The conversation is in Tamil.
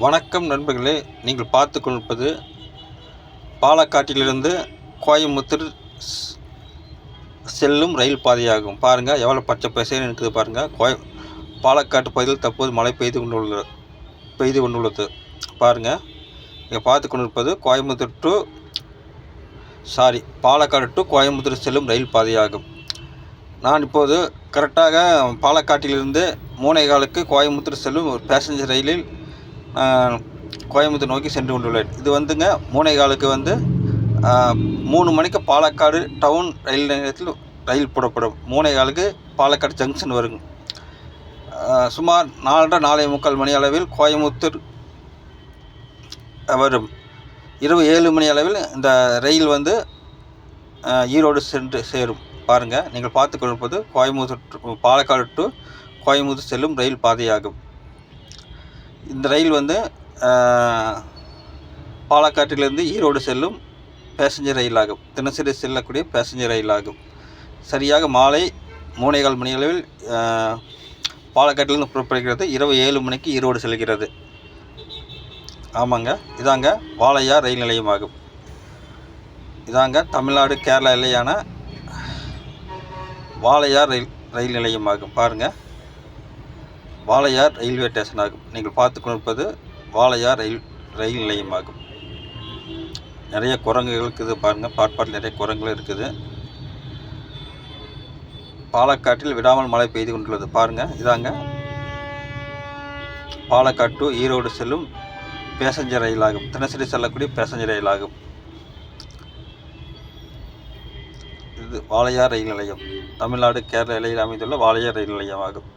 வணக்கம் நண்பர்களே. நீங்கள் பார்த்து கொண்டிருப்பது பாலக்காட்டிலிருந்து கோயம்புத்தூர் செல்லும் ரயில் பாதையாகும். பாருங்கள் எவ்வளோ பச்சை பசைன்னு இருக்குது பாருங்கள் கோய பாலக்காட்டு பகுதியில் தற்போது மழை பெய்து கொண்டுள்ளது பெய்து கொண்டுள்ளது. பாருங்கள் இங்கே பார்த்து கொண்டிருப்பது Coimbatore to sorry Palakkad to Coimbatore செல்லும் ரயில் பாதையாகும். நான் இப்போது கரெக்டாக பாலக்காட்டிலிருந்து மூணே காலுக்கு கோயம்புத்தூர் செல்லும் ஒரு பேசஞ்சர் ரயிலில் கோயம்புத்தூர் நோக்கி சென்று கொண்டுள்ளேன். இது வந்துங்க மூனைகாலுக்கு வந்து மூணு மணிக்கு பாலக்காடு டவுன் ரயில் நிலையத்தில் ரயில் புறப்படும் மூனைகாலுக்கு பாலக்காடு ஜங்ஷன் வருங்க. சுமார் நாலரை நாலே முக்கால் மணி அளவில் கோயம்புத்தூர் வரும். இரவு ஏழு மணி அளவில் இந்த ரயில் வந்து ஈரோடு சென்று சேரும். பாருங்கள் நீங்கள் பார்த்து கொண்டிருப்பது கோயம்புத்தூர் பாலக்காடு டு கோயம்புத்தூர் செல்லும் ரயில் பாதையாகும். இந்த ரயில் வந்து பாலக்காட்டிலிருந்து ஈரோடு செல்லும் பேசஞ்சர் ரயில் ஆகும் தினசரி செல்லக்கூடிய பேசஞ்சர் ரயில் ஆகும் சரியாக மாலை மூணேகால் மணி அளவில் பாலக்காட்டிலிருந்து புறப்படுகிறது. இரவு ஏழு மணிக்கு ஈரோடு செல்கிறது. ஆமாங்க. இதாங்க வாழையா ரயில் நிலையமாகும். இதாங்க தமிழ்நாடு கேரளா எல்லையான வாழையார் ரயில் ரயில் நிலையமாகும். பாருங்கள் வாளையார் ரயில்வே ஸ்டேஷன் ஆகும். நீங்கள் பார்த்து கொண்டிருப்பது வாளையார் ரயில் ரயில் நிலையம் ஆகும் நிறைய குரங்குகள் இருக்குது பாருங்கள் பாட்பாட்டில் நிறைய குரங்குகள் இருக்குது. பாலக்காட்டில் விடாமல் மழை பெய்து கொண்டுள்ளது. பாருங்கள் இதாங்க. பாலக்காட்டு ஈரோடு செல்லும் பேசஞ்சர் ரயில் ஆகும். தினசரி செல்லக்கூடிய பேசஞ்சர் ரயில் ஆகும். இது வாளையார் ரயில் நிலையம். தமிழ்நாடு கேரள எல்லையில் அமைந்துள்ள வாளையார் ரயில் நிலையம் ஆகும்